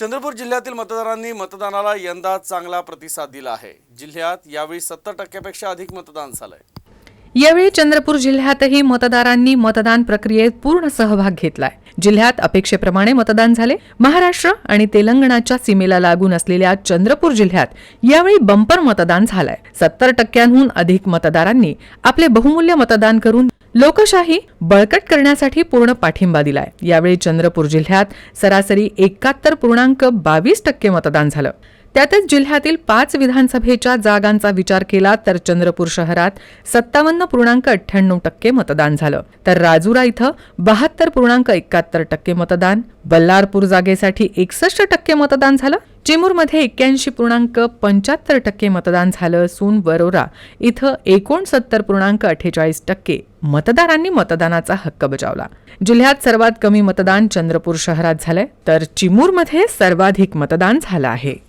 चंद्रपूर जिल्ह्यातील मतदारांनी मतदानाला यंदा चांगला प्रतिसाद दिला आहे. जिल्ह्यात यावेळी सत्तर टक्क्यापेक्षा अधिक मतदान झालंय. यावेळी चंद्रपूर जिल्ह्यातही मतदारांनी मतदान प्रक्रियेत पूर्ण सहभाग घेतलाय. जिल्ह्यात अपेक्षेप्रमाणे मतदान झाले. महाराष्ट्र आणि तेलंगणाच्या सीमेला लागून असलेल्या चंद्रपूर जिल्ह्यात यावेळी बंपर मतदान झालंय. सत्तर टक्क्यांहून अधिक मतदारांनी आपले बहुमूल्य मतदान करून लोकशाही बळकट करण्यासाठी पूर्ण पाठिंबा दिलाय. यावेळी चंद्रपूर जिल्ह्यात सरासरी एकाहत्तर पूर्णांक बावीस टक्के मतदान झालं. त्यातच जिल्ह्यातील पाच विधानसभेच्या जागांचा विचार केला तर चंद्रपूर शहरात सत्तावन्न पूर्णांक अठ्ठ्याण्णव टक्के मतदान झालं. तर राजुरा इथं बहात्तर पूर्णांक एकाहत्तर टक्के मतदान. बल्लारपूर जागेसाठी एकसष्ट टक्के मतदान झालं. चिमूरमध्ये एक्क्याऐंशी पूर्णांक पंच्याहत्तर टक्के मतदान झालं असून वरोरा इथं एकोणसत्तर पूर्णांक अठ्ठेचाळीस टक्के मतदारांनी मतदानाचा हक्क बजावला. जिल्ह्यात सर्वात कमी मतदान चंद्रपूर शहरात झालंय. तर चिमूरमध्ये सर्वाधिक मतदान झालं आहे.